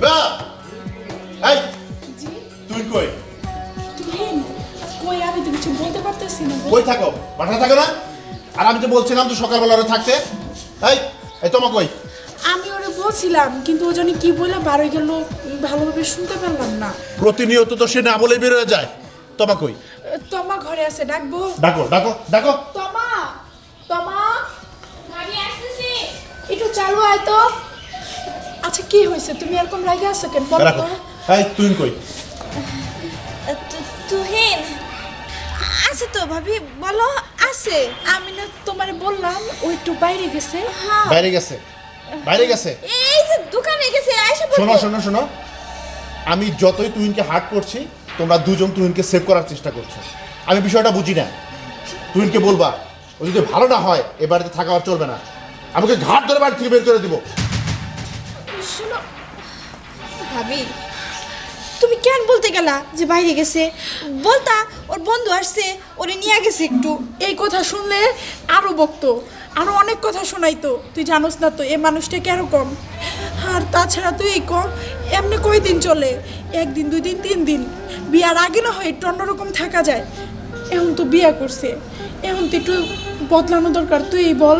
ইবা এই তুই কই? তুহিন কই আমি তো কিছু বলতে পারতেছি না কই থাকো? বাসায় থাকো না? আর আমি তো বলছিলাম তো সকালবেলা ওরা থাকতে। এই এই তোমা কই? আমি ওরে বলছিলাম কিন্তু ও জানি কি বলে বারো গেল ভালোভাবে শুনতে পারলাম না। প্রতিনিয়ত তো সে না বলে বের হয়ে যায়। তোমা কই? তোমা ঘরে আছে ডাকবো? ডাকো ডাকো ডাকো। তোমা তোমা। ভাবি আসতেছি। একটু চালু আয় তো। আচ্ছা কি হয়েছে তুমি এরকম রাগে আছো কেন? বলো তো। এই তুই কই? তু- তুহিন আছে তো ভাবি বলো আছে। আমি না তোমারে বললাম ও একটু বাইরে গেছে। হ্যাঁ। বাইরে গেছে? বাইরে গেছে? এই যে দোকানে গেছে আয়সা শোনো শোনো শোনো। আমি যতই তুহিনকে হার্ট করছি তোমরা দুজন তুহিনকে সেভ করার চেষ্টা করছ। আমি বিষয়টা বুঝি না। তুহিনকে বলবা ও যদি ভালো না হয় এ বাড়িতে থাকা আর চলবে না। আমাকে ঘাট ধরে বাড়ি থেকে বের করে দিব। শোনো, ভাবি, তুমি কেন বলতে গেলা যে বাইরে গেছে? বলতা, ওর বন্ধু আসছে, ওরে নিয়ে গেছে একটু। এই কথা শুনলে আরও বকতো, আরও অনেক কথা শোনাইতো। তুই জানোস না তো, এ মানুষটা কেরকম আর তাছাড়া তুই এই কম, এমনি কয়দিন চলে? একদিন দুই দিন তিন দিন বিয়ার আগে না হয় একটু অন্যরকম থাকা যায়। এখন তো বিয়া করছে। এখন তো একটু বদলানো দরকার, তুই বল।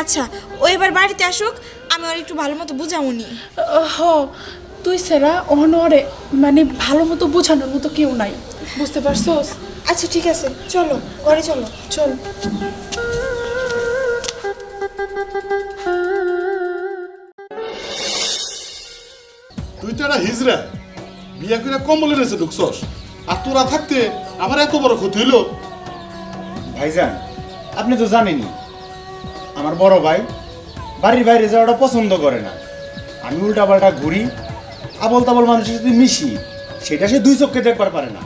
আচ্ছা ও এবার বাড়িতে আসুক আমি ওর একটু ভালো মতো বুঝামুনি। হ তুই সেরা অহনরে মানে ভালো মতো বোঝানোর মতো কেউ নাই। বুঝতে পারছোস? আচ্ছা ঠিক আছে চলো ঘরে চলো। চল। তুই তো একটা হিজড়া। বিয়া করে কম্বলের এসে ঢুকছস। আর তোরা থাকতে আমার এত বড় ক্ষতি হইল? ভাইজান আপনি তো জানেনই আমার বড় ভাই বাড়ির বাইরে যাওয়াটা পছন্দ করে না। আমি উল্টাপাল্টা ঘুরি আবল তাবল মানুষের সাথে মিশি, সেটা সে দুই চোখে দেখবার পারে না।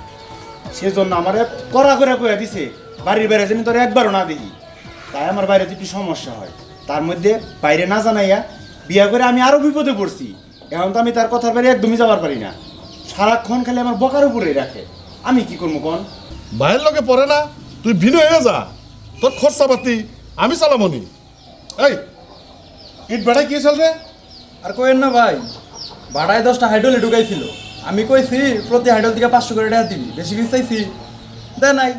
সেজন্য আমার করা করে কয়ে দিছে, বাড়ির বাইরে যেন তোর একবারও না দেখি। তাই আমার বাইরে একটু সমস্যা হয়, তার মধ্যে বাইরে না জানাইয়া বিয়া করে আমি আরও বিপদে পড়ছি। এখন তো আমি তার কথার বাইরে একদমই যাবার পারি না। সারাক্ষণ খালি আমার বকার উপরেই রাখে। আমি কি করব কোন? ভাইয়ের লোকে পড়ে না, তুই ভিন্ন হয়ে যা। তোর খরচা পাতি আমি চালামনি। এই ইট বেড়া কি চল রে আর কইেন না ভাই ভাড়ায় দশটা হাইডলে ঢুকাইছিল। আমি কইছি প্রতি হাইডল থেকে পাঁচশো করে টাকা দিবি বেশি কিছু চাইছি। দে নাই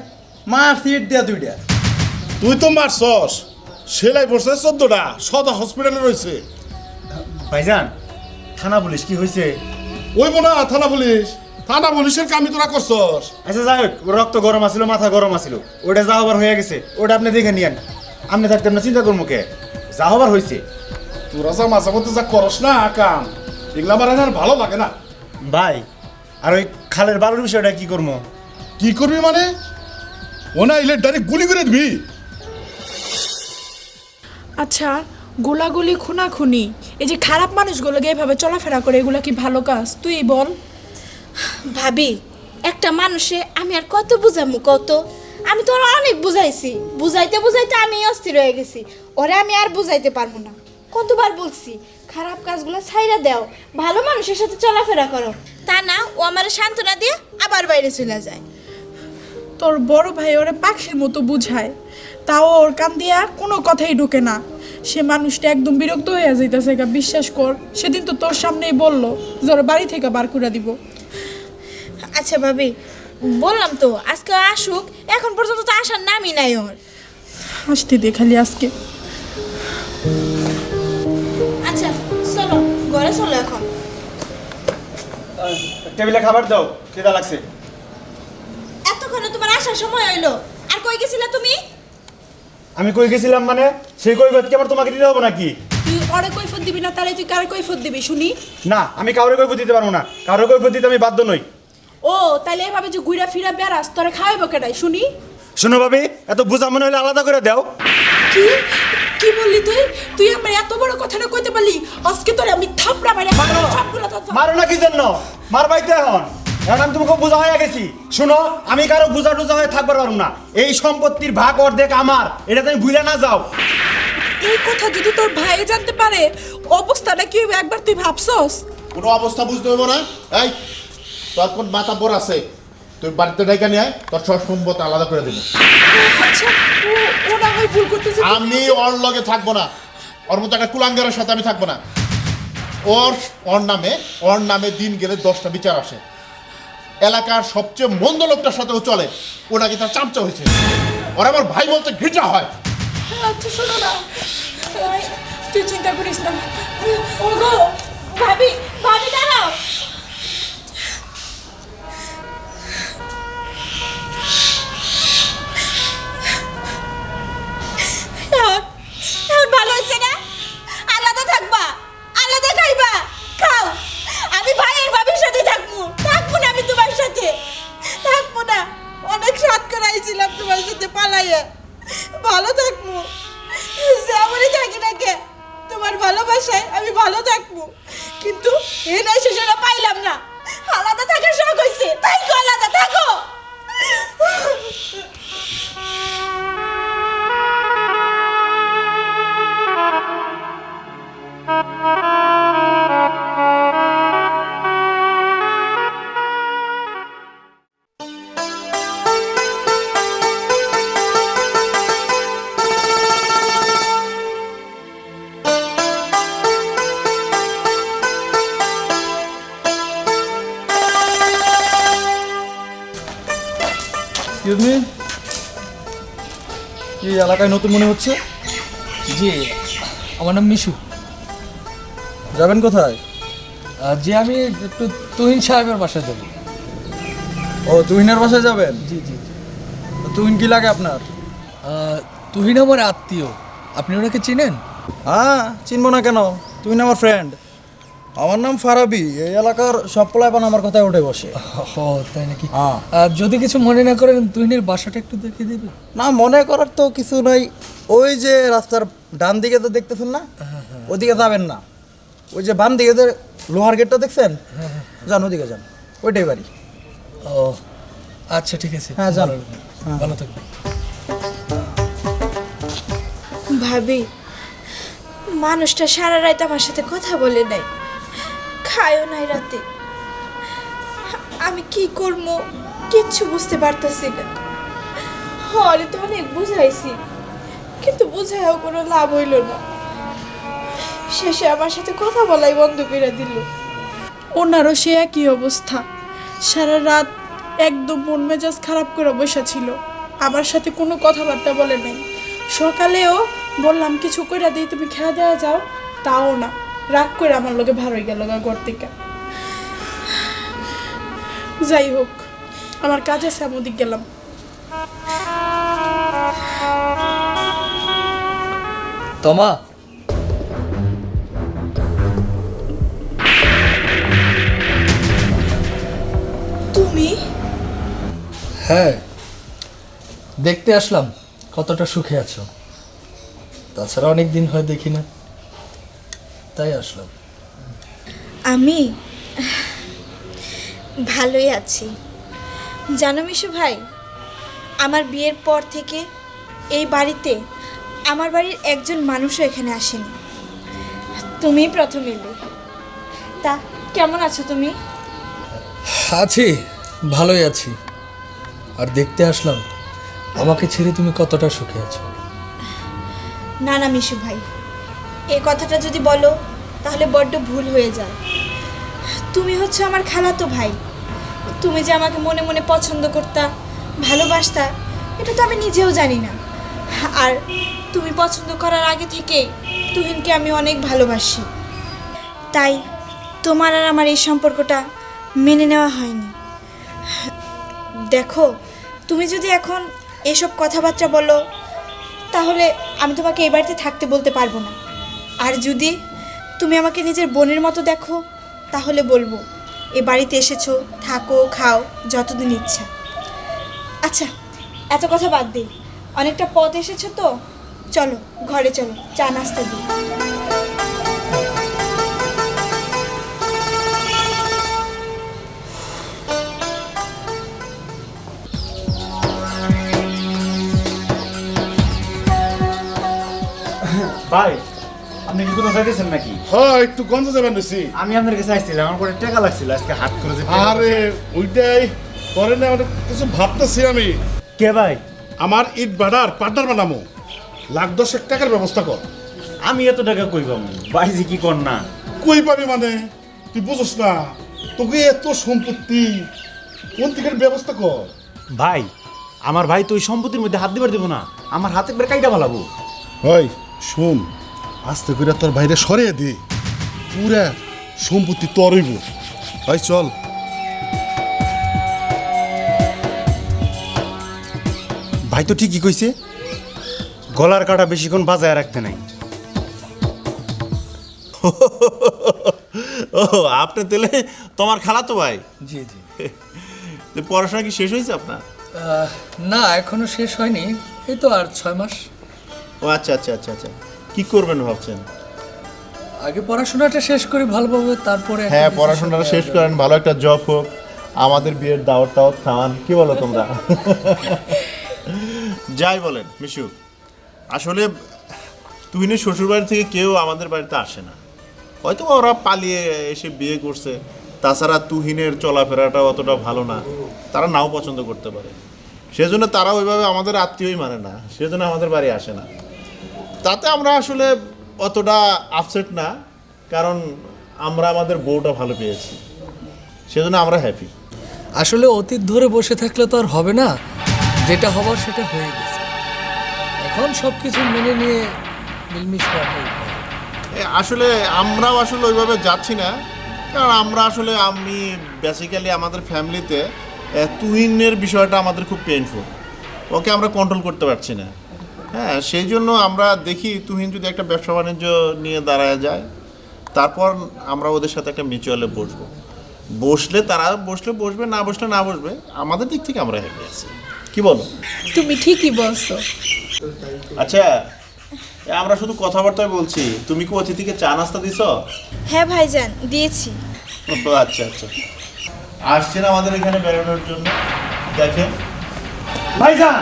মার সিট দিয়া দুইটা। তুই তো মারছস সেলাই পড়ছে চোদ্দটা সদা হসপিটালে রয়েছে। ভাইজান থানা পুলিশ কি হয়েছে? ওই বোনা থানা পুলিশ। থানা পুলিশের কামি তোরা করছস। আচ্ছা যাই হোক ওর রক্ত গরম আছিল মাথা গরম আছিল। ওটা যা হবার হয়ে গেছে ওটা আপনি দেখে নিয়েন। আপনি থাকতে না চিন্তা করব কে? যা হবার হয়েছে তোরা যা মাঝে মধ্যে যা করস না কাম এগুলা আমার আর ভালো লাগে না। ভাই আর ওই খালের বালুর বিষয়টা কি করব? কি করবি মানে? ও না ইলে ডাইরেক্ট গুলি করে দিবি। আচ্ছা গোলাগুলি খুনাখুনি এই যে খারাপ মানুষগুলোকে এভাবে চলাফেরা করে এগুলা কি ভালো কাজ? তুই বল। ভাবি একটা মানুষে আমি আর কত বুঝামু কত? আমি তো অনেক বুঝাইছি। বুঝাইতে বুঝাইতে আমি অস্থির হয়ে গেছি। ওরে আমি আর বুঝাইতে পারব না। কতবার বলছি খারাপ কাজগুলো ছাইরা দাও ভালো মানুষের সাথে চলাফেরা করো। তা না ও আমার সান্ত্বনা দিয়ে আবার বাইরে চলে যায়। তোর বড় ভাই ওরে পাখির মতো বুঝায়। তাও ওর কান দিয়া কোনো কথাই ঢোকে না। সে মানুষটা একদম বিরক্ত হয়ে যাইতেছে গা বিশ্বাস কর। সেদিন তো তোর সামনেই বলল যে ওর বাড়ি থেকে বার করে দিব। আচ্ছা ভাবি বললাম তো আজকে আসুক এখন পর্যন্ত তো আসার নামই নাই ওর। আসতে দে খালি আজকে। আচ্ছা চলো ঘরে চলো এখন। টেবিলে খাবার দাও কেদা লাগছে। এতক্ষণে তোমার আসার সময় হইল। আর কই গেছিলা তুমি? আমি কই গেছিলাম মানে? সেই কই কি আবার তোমাকে দিতে হবে নাকি? তুই ওরে কৈফত দিবি না তাহলে তুই কারে কৈফত দিবি শুনি? না আমি কাউরে কৈফত দিতে পারব না। কারও কৈফত দিতে আমি বাধ্য নই। ও তাহলে এভাবে যে ঘুরা ফিরা বেড়াস তোরে খাওয়াইবো কেটাই শুনি। শোনো ভাবি এত বোঝা মনে হলে আলাদা করে দাও। কি? কি বললি তুই? তুই আমার এত বড় কথাটা কইতে পারলি? আজকে তোরে আমি থাপড়া মারি। তো মারো না কি জন্য? মারবাই তো এখন। এখন আমি তোমাকে বোঝা হয়ে গেছি। শোনো আমি কারও বোঝা টোজা হয়ে থাকবার পারব না। এই সম্পত্তির ভাগ অর্ধেক আমার। এটা তুমি ভুলে না যাও। এই কথা যদি তোর ভাই জানতে পারে অবস্থাটা কি হবে একবার তুই ভাবছস? কোনো অবস্থা বুঝতে হইব না। এই তোর কোন মাথা বড় আছে? তুই বাড়িতে ডেকে নিয়ে আয়, তোর সব সম্পদ আলাদা করে দেবো। আচ্ছা ও ও না হয় ভুল করতেছে। আমি ওর লগে থাকব না। ওর মতো একটা কুলাঙ্গারের সাথে আমি থাকব না। ওর ওর নামে ওর নামে দিন গেলে দশটা বিচার আসে। এলাকার সবচেয়ে মন্দ লোকটার সাথেও চলে। ওটা কি তার চামচা হয়েছে। ওর আমার ভাই বলতে ঘৃণা হয়। আচ্ছা শোনো না। এই, তুই চিন্তা করিস না। ওগো ভাবি ভাবি দাঁড়াও। এলাকায় নতুন মনে হচ্ছে? জি আমার নাম মিশু। যাবেন কোথায়? জি আমি একটু তুহিন সাহেবের বাসায় যাব। ও তুহিনের বাসায় যাবেন? জি জি তুহিন কি লাগে আপনার? তুহিন আমার আত্মীয়। আপনি ওনাকে চিনেন? হ্যাঁ চিনবো না কেন। তুহিন আমার ফ্রেন্ড আমার নাম ফারাবি। এই এলাকার সব পোলাপান আমার কথায় উঠে বসে। ও তাই নাকি? হ্যাঁ। আহ, যদি কিছু মনে না করেন তুহিনের বাসাটা একটু দেখে দেবে না মনে করার তো কিছু নাই। ওই যে রাস্তার ডান দিকে তো দেখতেছেন না? ওদিকে যাবেন না। ওই যে বাম দিকে লোহার গেটটা দেখছেন? যান ওদিকে যান। ওইটাই বাড়ি। ও আচ্ছা ঠিক আছে। হ্যাঁ, যান। ভালো- ভালো থাকবেন। ভাবি মানুষটা সারা রাত আমার সাথে কথা বলে নাই। খায়ও নাই রাতে। আমি কি করব? কিচ্ছু বুঝতে পারতেছি না। হরে তো অনেক বুঝাইছি। কিন্তু বুঝাইও কোনো লাভ হইল না। শেষে আমার সাথে কথা বলাই বন্ধ করে দিল। ওনারও সে একই অবস্থা। সারা রাত একদম মন মেজাজ খারাপ করে বসে ছিল। আমার সাথে কোনো কথাবার্তা বলে নাই। সকালেও বললাম, কিছু করে দিই, তুমি খেয়া দেওয়া যাও। তাও না। রাগ করে আমার লোকে ভালোই গেল গা ঘর থেকে। যাই হোক আমার কাজ আছে আমি ওদিক গেলাম। তমা? তুমি? হ্যাঁ দেখতে আসলাম কতটা সুখে আছো। তাছাড়া অনেক দিন হয় দেখি না। তাই আসলাম। আমি? ভালোই আছি। জানো মিশু ভাই আমার বিয়ের পর থেকে এই বাড়িতে আমার বাড়ির একজন মানুষও এখানে আসেনি। তুমি প্রথম এলে। তা কেমন আছো তুমি? আছি ভালোই আছি। আর দেখতে আসলাম আমাকে ছেড়ে তুমি কতটা সুখে আছো। না না মিশু ভাই এই কথাটা যদি বলো, তাহলে বড্ড ভুল হয়ে যায়। তুমি হচ্ছে আমার খালাতো ভাই। তুমি যে আমাকে মনে মনে পছন্দ করতা, ভালোবাসতা, এটা তো আমি নিজেও জানি না। আর তুমি পছন্দ করার আগে থেকে তুহিনকে আমি অনেক ভালোবাসি। তাই তোমার আর আমার এই সম্পর্কটা মেনে নেওয়া হয়নি। দেখো, তুমি যদি এখন এসব কথাবার্তা বলো, তাহলে আমি তোমাকে এই বাড়িতে থাকতে বলতে পারব না। আর যদি তুমি আমাকে নিজের বোনের মতো দেখো, তাহলে বলব, এ বাড়িতে এসেছ, থাকো, খাও, যতদিন ইচ্ছা। আচ্ছা এত কথা বাদ দিই অনেকটা পথ এসেছ তো? চলো, ঘরে চলো, চা নাস্তা দিই। ভাই আপনি কি কোথাও যাইতেছেন নাকি? হ্যাঁ একটু গঞ্জে যাবেন বেশি। আমি আপনার কাছে আসছিলাম আমার পরে টাকা লাগছিল আজকে হাত করে যে আরে ওইটাই। করে না ওটা কিছু ভাবতেছি আমি। কে ভাই? আমার ইট বাড়ার পার্টনার বানামো লাখ দশেক টাকার ব্যবস্থা কর। আমি এত টাকা কই পাবো? ভাই যে কি কর না? কই পাবি মানে? তুই বুঝস না। তোকে এত সম্পত্তি। কোন দিকের ব্যবস্থা কর? ভাই আমার ভাই তো ওই সম্পত্তির মধ্যে হাত দিবার দেবো না। আমার হাতে একবার কাইটা ভালাবো ওই শোন। আস্তে করে তোর বাইরে সরিয়ে দে। পুরা সম্পত্তি তরইব ভাই চল। ভাই তো ঠিকই কইছে গলার কাটা বেশিক্ষণ বাজায় রাখতে নাই। ও আপনি তাহলে তোমার খালাতো ভাই? জি জি। তো পড়াশোনা কি শেষ হয়েছে আপনার? না এখনও শেষ হয়নি। এই তো আর ছয় মাস। ও আচ্ছা আচ্ছা আচ্ছা আচ্ছা। কি করবেন ভাবছেন? আগে পড়াশোনাটা শেষ করি ভালোভাবে তারপরে হ্যাঁ পড়াশোনাটা শেষ করেন ভালো একটা জব হোক আমাদের বিয়ের দাওয়াত টাওয়াত খাওয়ান কি বলো তোমরা? যাই বলেন মিশু আসলে তুহিনের শ্বশুরবাড়ি থেকে কেউ আমাদের বাড়িতে আসে না। হয়তো ওরা পালিয়ে এসে বিয়ে করছে তাছাড়া তুহিনের চলাফেরাটা অতটা ভালো না তারা নাও পছন্দ করতে পারে। সেজন্য তারা ওইভাবে আমাদের আত্মীয়ই মানে না সেজন্য আমাদের বাড়ি আসে না। তাতে আমরা আসলে অতটা আপসেট না কারণ আমরা আমাদের বউটা ভালো পেয়েছি। সেজন্য আমরা হ্যাপি আসলে অতীত ধরে বসে থাকলে তো আর হবে না যেটা হবার সেটা হয়ে গেছে। এখন সব কিছু মেনে নিয়ে মিলমিশ করা হয় আসলে আমরাও আসলে ওইভাবে যাচ্ছি না কারণ আমরা আসলে আমি বেসিক্যালি আমাদের ফ্যামিলিতে তুইনের বিষয়টা আমাদের খুব পেইনফুল ওকে আমরা কন্ট্রোল করতে পারছি না। হ্যাঁ সেই জন্য আমরা দেখি তুহিন যদি একটা ব্যবসা বাণিজ্য নিয়ে দাঁড়ায় যায় তারপর আমরা ওদের সাথে একটা মিউচুয়ালে বসবো। বসলে তারা বসলে বসবে না বসলে না বসবে আমাদের দিক থেকে আমরা হ্যাপি আছি। কি বলো? তুমি ঠিকই বলছো। আচ্ছা আমরা শুধু কথাবার্তায় বলছি তুমি কি অতিথিকে চা নাস্তা দিছ? হ্যাঁ ভাইজান দিয়েছি। ও আচ্ছা আচ্ছা। আসছেন আমাদের এখানে বেরোনোর জন্য। দেখেন। ভাইজান!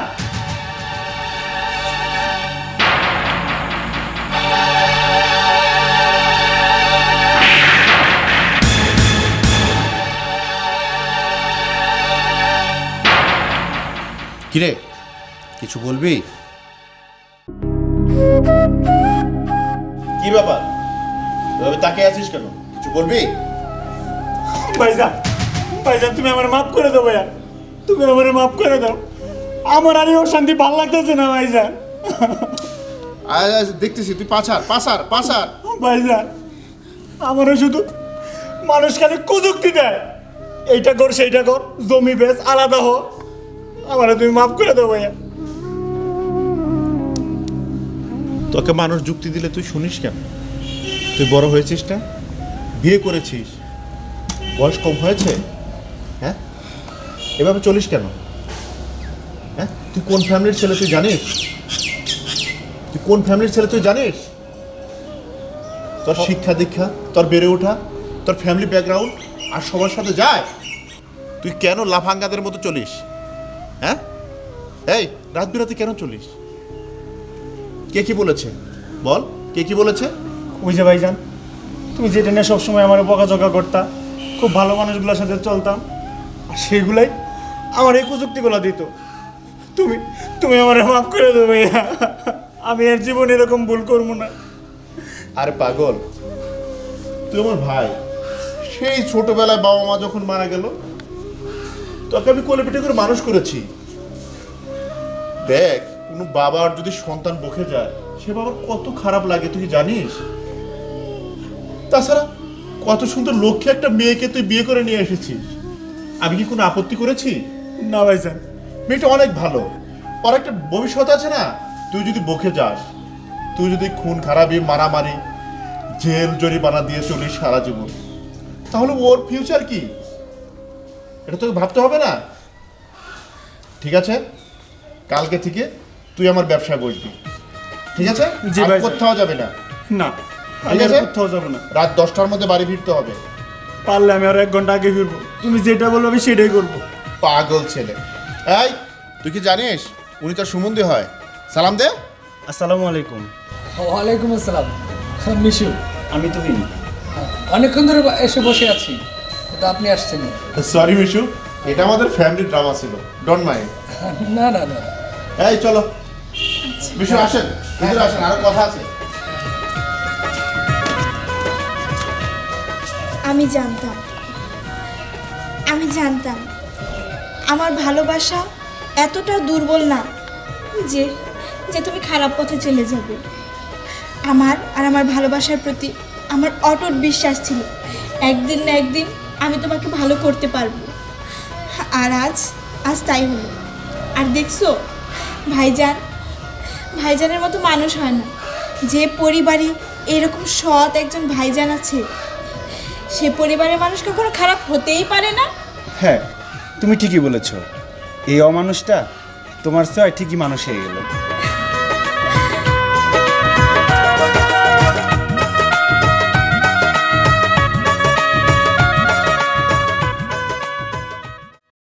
কিরে কিছু বলবি? কি ব্যাপার? এভাবে তাকে আছিস কেন? কিছু বলবি? ভাইজান ভাইজান তুমি আমার মাফ করে দাও ভাইয়া। তুমি আমার মাফ করে দাও। আমার আর এই অশান্তি ভালো লাগতেছে না ভাইজান। আয়, আয়, দেখতেছি তুই পাছার পাছার পাছার। ভাইজান আমারও শুধু মানুষ খালি কুযুক্তি দেয়। এইটা কর সেইটা কর জমি বেশ আলাদা হ। আমার তুমি মাফ করে দাও ভাইয়া। তোকে মানুষ যুক্তি দিলে তুই শুনিস কেন? তুই বড় হয়েছিস না? বিয়ে করেছিস। বয়স কম হয়েছে? হ্যাঁ? এভাবে চলিস কেন? হ্যাঁ? তুই কোন ফ্যামিলির ছেলে তুই জানিস? তুই কোন ফ্যামিলির ছেলে তুই জানিস? তোর শিক্ষা দীক্ষা তোর বেড়ে ওঠা তোর ফ্যামিলি ব্যাকগ্রাউন্ড আর সবার সাথে যায়? তুই কেন লাফাঙ্গাদের মতো চলিস? হ্যাঁ? এই রাত বিরাতে কেন চলিস? কে কি বলেছে? বল কে কি বলেছে? ওই যে ভাইজান তুমি যেটা নিয়ে সবসময় আমার বকাঝকা করতা খুব ভালো মানুষগুলোর সাথে চলতাম আর সেগুলাই আমার এই কুযুক্তিগুলো দিত। তুমি তুমি আমার মাফ করে দেবে ভাইয়া। আমি এর জীবনে এরকম ভুল করব না। আরে পাগল তুই আমার ভাই সেই ছোটবেলায় বাবা মা যখন মারা গেল তোকে আমি কোলে পিঠে করে মানুষ করেছি। দেখ কোনো বাবার যদি সন্তান বকে যায় সে বাবার কত খারাপ লাগে তুই জানিস? তাছাড়া কত সুন্দর লক্ষ্যে একটা মেয়েকে তুই বিয়ে করে নিয়ে এসেছিস। আমি কি কোনো আপত্তি করেছি? না ভাইজান। মেয়েটা অনেক ভালো। ওর একটা ভবিষ্যৎ আছে না? তুই যদি বকে যাস তুই যদি খুন খারাপি মারামারি জেল জরিমানা দিয়ে চলিস সারা জীবন তাহলে ওর ফিউচার কি? এটা তোকে ভাবতে হবে না। ঠিক আছে? কালকে থেকে তুই আমার ব্যবসা বসবি। ঠিক আছে? জি আর ভাই। কোথাও যাবে না। না। ঠিক আর আছে? কোথাও যাব না। রাত দশটার মধ্যে বাড়ি ফিরতে হবে। পারলে আমি আর এক ঘণ্টা আগে ফিরবো। তুমি যেটা বলব আমি সেটাই করব। পাগল ছেলে। এই তুই কি জানিস? উনি তো সুমন্দি হয়। সালাম দে। আসসালামু আলাইকুম। ওয়ালাইকুম আসসালাম। হ্যাঁ, মিশু। আমি তুমি অনেকক্ষণ ধরে এসে বসে আছি। কিন্তু আপনি আসছেন সরি মিশু এটা আমাদের ফ্যামিলি ড্রামা ছিল। ডোন্ট মাইন্ড না না না। এই চলো। মিশু আসেন। ভিতরে আসেন আরও কথা আছে। আমি জানতাম। আমি জানতাম। আমার ভালোবাসা এতটা দুর্বল না যে যে তুমি খারাপ পথে চলে যাবে। আমার আর আমার ভালোবাসার প্রতি আমার অটট বিশ্বাস ছিল। একদিন না একদিন আমি তোমাকে ভালো করতে পারব। আর আজ আজ তাই হলো। আর দেখছ, ভাইজান, ভাইজানের মতো মানুষ হয় না। যে পরিবারে এরকম সৎ একজন ভাইজান আছে, সে পরিবারের মানুষ কখনো খারাপ হতেই পারে না? হ্যাঁ তুমি ঠিকই বলেছ। এই অমানুষটা তোমার চেয়ে ঠিকই মানুষ হয়ে গেল।